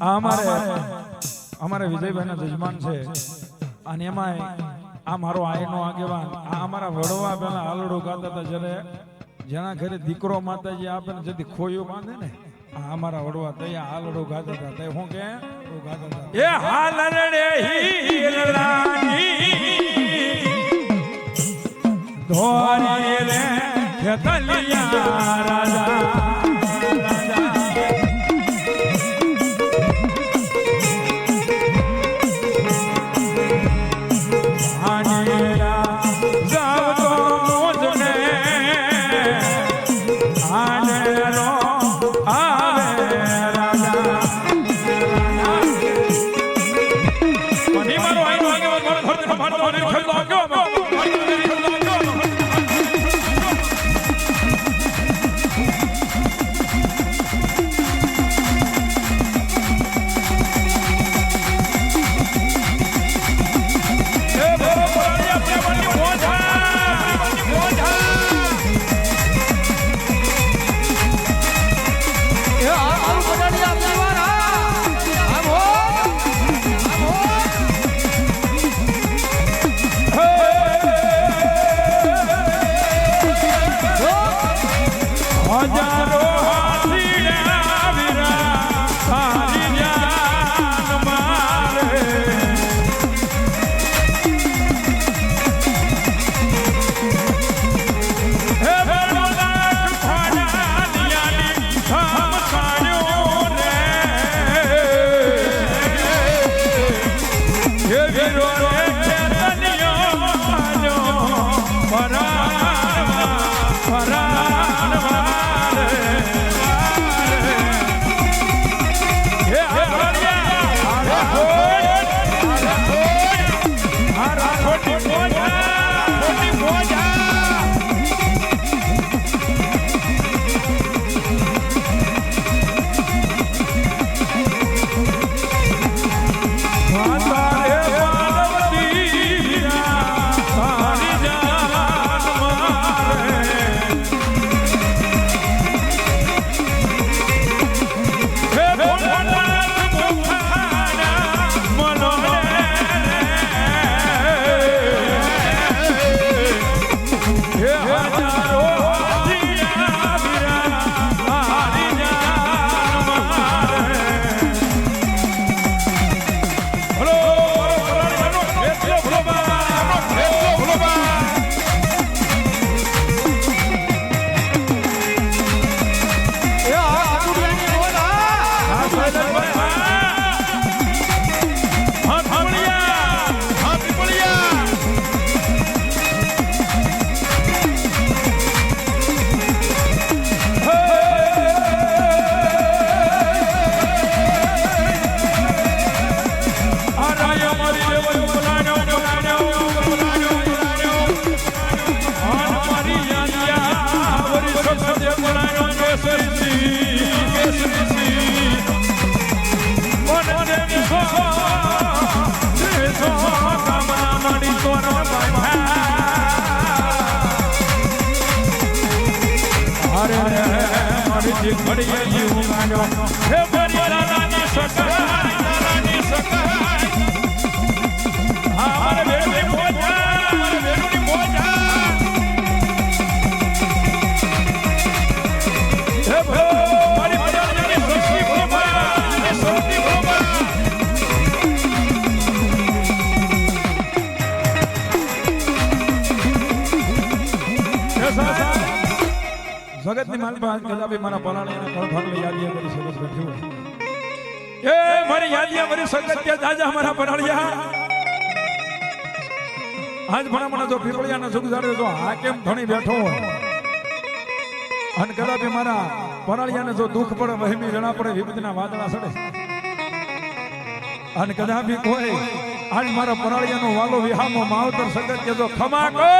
આ અમારે અમારે વિજયભાઈના જજમાન છે. અને એમાંય આ મારો આયનો આગેવાન. આ અમારા વડવા પેલા આલડો ગાતા હતા જ્યારે જેના ઘરે દીકરો માતાજી આપે ને જેથી ખોયું બાંધે ને, આ અમારા વડવા તૈયા આલડો ગાતા હતા. તે શું કે? ગાતા હતા. એ હાલરડે હીરલાની ધોરી રે ખેતલિયા રાજા. અરે રે મારી જે ઘડીએ જીવ ગાડ્યો હે મારી રાનાની સકાય જગતની માલપા કદાપી મારા પલાણીના કોઠાની યાદીએ કરી શકે છે બેઠું એ મારી યાદીએ મારી સગત્ય દાદા મારા પલાળિયા આજ ભણા મને જો પીપળિયાના સુખ જાડે જો આ કેમ ધણી બેઠો હોય? અને કદાપી મારા પરાળિયાને જો દુઃખ પડે વહેમી જણા પડે વિપદના વાદળા સડે. અને કદાપી કોઈ આજ મારા પરાળિયાનો વાલો વિહામો માવતર સગત કે જો ખમા કહો!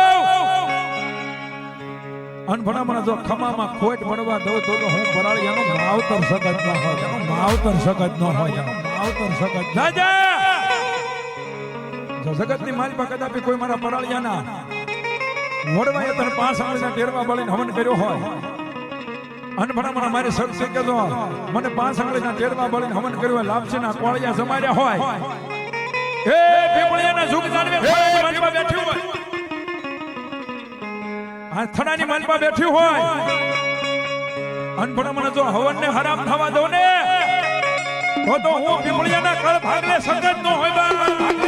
મને જો ખમામાં ખોટ મળવા દઉં તો હું પરાળિયાનો માવતર સગત ન હોય એનો માવતર સગત ન હોય એનો માવતર સગત જાજા જો જગતની માલપા કદાપી કોઈ મારા પરાળિયાના વડવાએ તને પાંચ આંગળીના ટેરવા બળીને હવન કર્યો હોય. અનભણામણા મારી શક્તિ કહેતો મને પાંચ આંગળીના ટેરવા બળીને હવન કર્યું હોય લાપસીના કોળિયા જમાડ્યા હોય. એ પીપળિયાના જાણવે ખોળાની માલમાં બેઠી હોય. આ થડાની માલમાં બેઠી હોય. અનભણામણા જો હવનને હરામ થવા દો ને, તો હું પીપળિયાના કળ ભાગલે સંગત નો હોય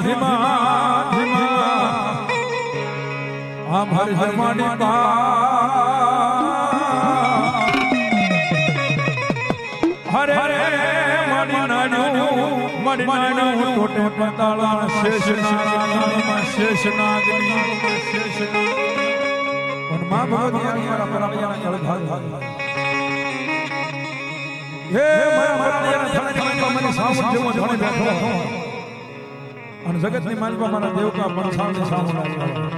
ધીમા ધીમા આ મારી જમાની પા હરે હરે મારી નાનું મારી નાનું ટોટે પતાળા શેષ નાગમાં શેષ નાગની શેષ પણ મા ભગવતી મારા કળ ભાગ હે મારા પરાળિયાના થળાની મને સાવણ જેવો ધણે બેઠો અને જગતની માનવા મારા દેવકા સાવણ આવ્યા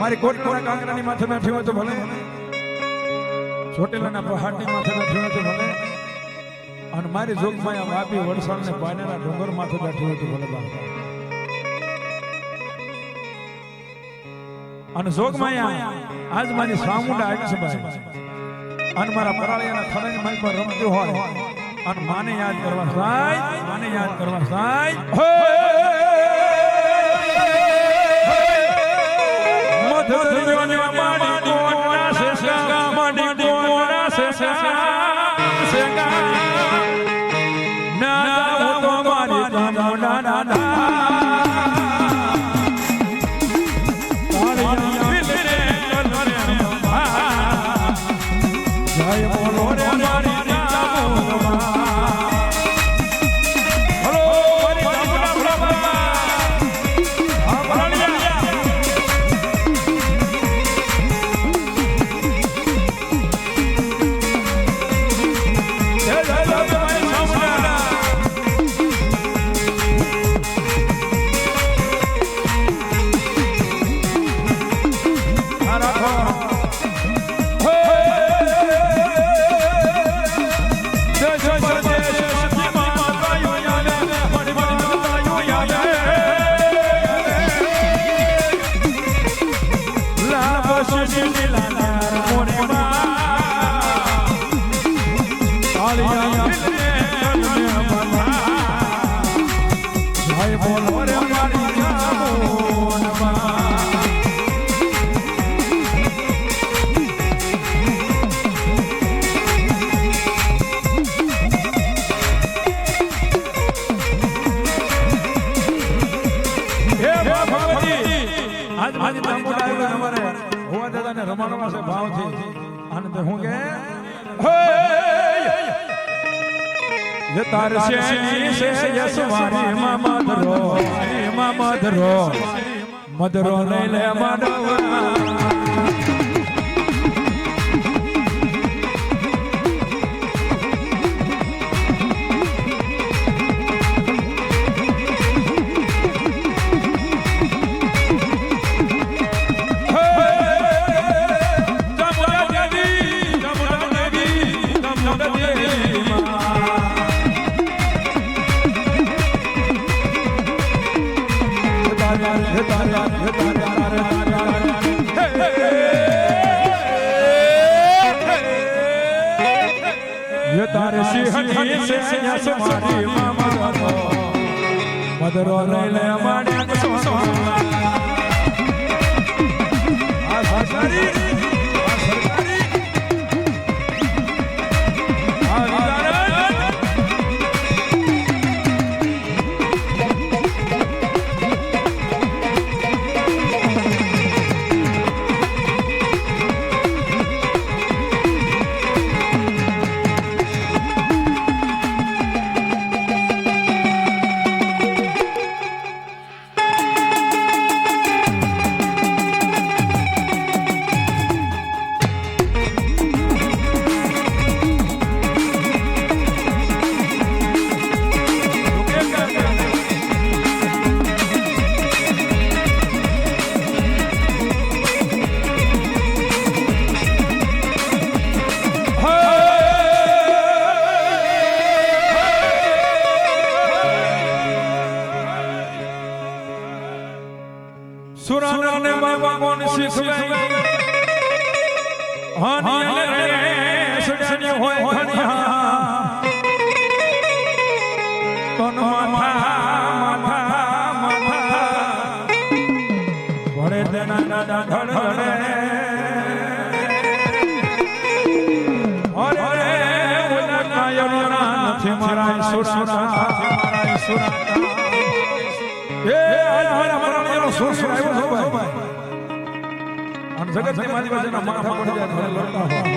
મારી કોટકોના કાંકરાની માથે બેઠી હોય તો ભલે. છોટેલાના પહાડની માથે બેઠી થયું તો ભલે. અને મારી જોગમાં આ વાપી વડસાણ ને પાનેરા ડુંગર માથે બેઠી હોય તો ભલે બાપ. અને જોગમાં આજ મારી સામુંડા આવી છે ભાઈ અને મારા પરાળિયાના થરાની માલ પર રમતું હોય. અને માને યાદ કરવા સાહેબ માને યાદ કરવા સાય મધુરને અને તે હું! કે હે! તાર છે છે યસ મારી માં મધરો? માં મધરો? મધરો નહીં લે માડવા તારે સિંહની છે યસ મારી મદરો મદરો લઈ લે માણ્યા સોના આ સારી વડે તેના નાના ધડ ધડે અરે રે ઓલા કાયરોના નથી મારા મારા એ આજ મારા મારા મારો સુર આવ્યો છો ભાઈ. અને મારી ઘરે લડતા હોય.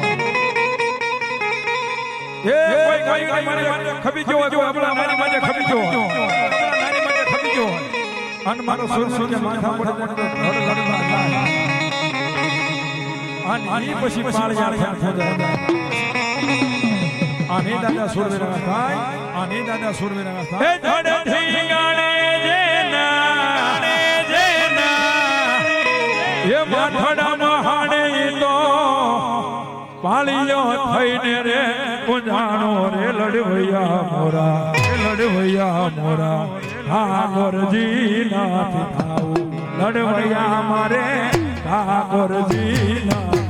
એ કોઈ કોઈ મારી માથે ખબી જો આપણા મારી માથે ખબી ગયો હોય. માથે ગયો હોય. અને મારો કે માથા પછી પાળિયા થયા થઈ જાય. આને દાદા સુરવીરા થાય આને દાદા સુરવીરા થાય. એ ધડ ઠીંગાણે જેના એ માથડા મહાણે તો પાળીયો થઈને રે પૂંજાણો રે લડવૈયા મોરા લડવૈયા મોરા. ઠાકોરજી નાથ થાવું. લડવૈયા મારે ઠાકોરજી નાથી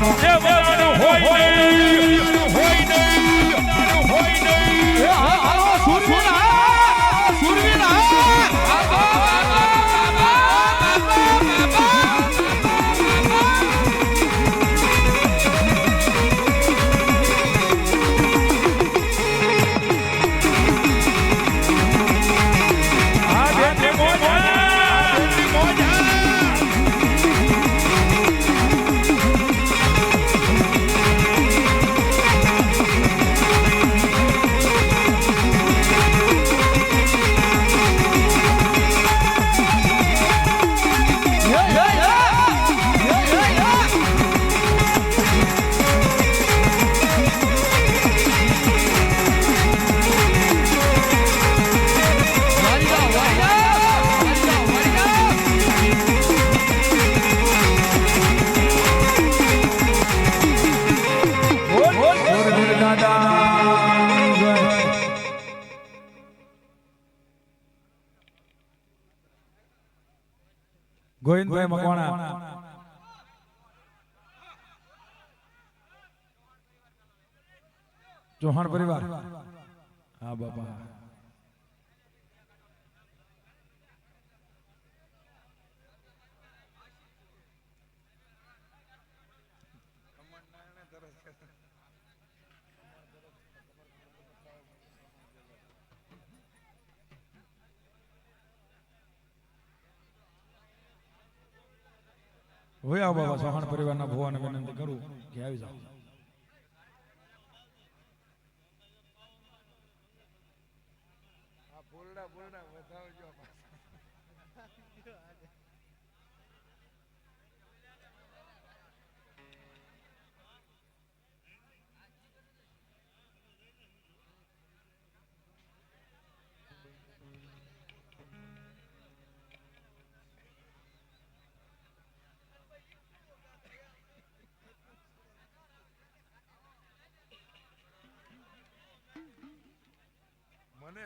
Eu vou ચૌહાણ પરિવાર. હા બાપા. હોય આ બાબા ચૌહાણ પરિવારના ભુવાને વિનંતી કરું કે આવી જાઓ. મને